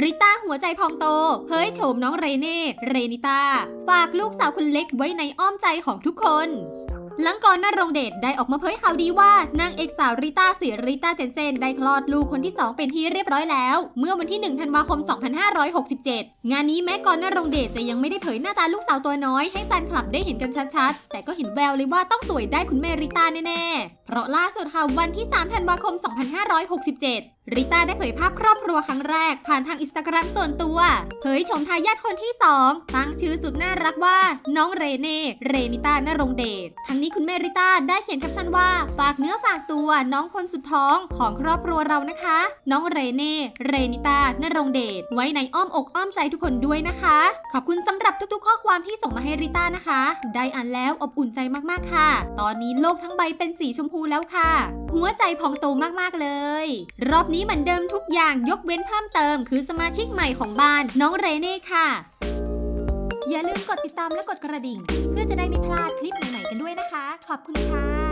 ริต้าหัวใจพองโตเผยโฉมน้องเรเน่เรนิต้าฝากลูกสาวคนเล็กไว้ในอ้อมใจของทุกคนหลังก่อนหน้าโรงเดชได้ออกมาเผยข่าวดีว่านางเอกสาวริต้าสิริต้าเจนเซนได้คลอดลูกคนที่ 2 เป็นที่เรียบร้อยแล้ว เมื่อวันที่ 1 ธันวาคม 2567 งานนี้แม้ก่อนหน้าโรงเดชจะยังไม่ได้เผยหน้าตาลูกสาวตัวน้อยให้แฟนคลับได้เห็นกันชัดๆ แต่ก็เห็นแววเลยว่าต้องสวยได้คุณแม่ริต้าแน่ๆ เพราะล่าสุดค่ะวันที่ 3 ธันวาคม 2567 ริต้าได้เผยภาพครอบครัวครั้งแรก ผ่านทางอินสตาแกรมส่วนตัว เผยชมทายาทคนที่ 2 ตั้งชื่อสุดน่ารักว่า น้องเรเน่ เรนิต้านรงเดช ทั้งนี้คุณแม่ริต้าได้เขียนแคปชั่นว่า ฝากเนื้อฝากตัวน้องคนสุดท้องของครอบครัวเรานะคะ น้องเรเน่ เรนิต้านรงเดช ไว้ในอ้อมอกอ้อมใจทุกคนด้วยนะคะ ขอบคุณสำหรับทุกๆ ข้อความที่ส่งมาให้ริต้านะคะ ได้อ่านแล้วอบอุ่นใจมากๆค่ะ ตอนนี้โลกทั้งใบเป็นสีชมพูแล้วค่ะ หัวใจพองโตมากๆเลย รอบนี้เหมือนเดิมทุกอย่างยกเว้นเพิ่มเติม คือสมาชิกใหม่ของบ้านน้องเรเน่ค่ะ อย่าลืมกดติดตามและกดกระดิ่ง เพื่อจะได้ไม่พลาดคลิปใหม่ๆกันด้วยนะคะ ขอบคุณค่ะ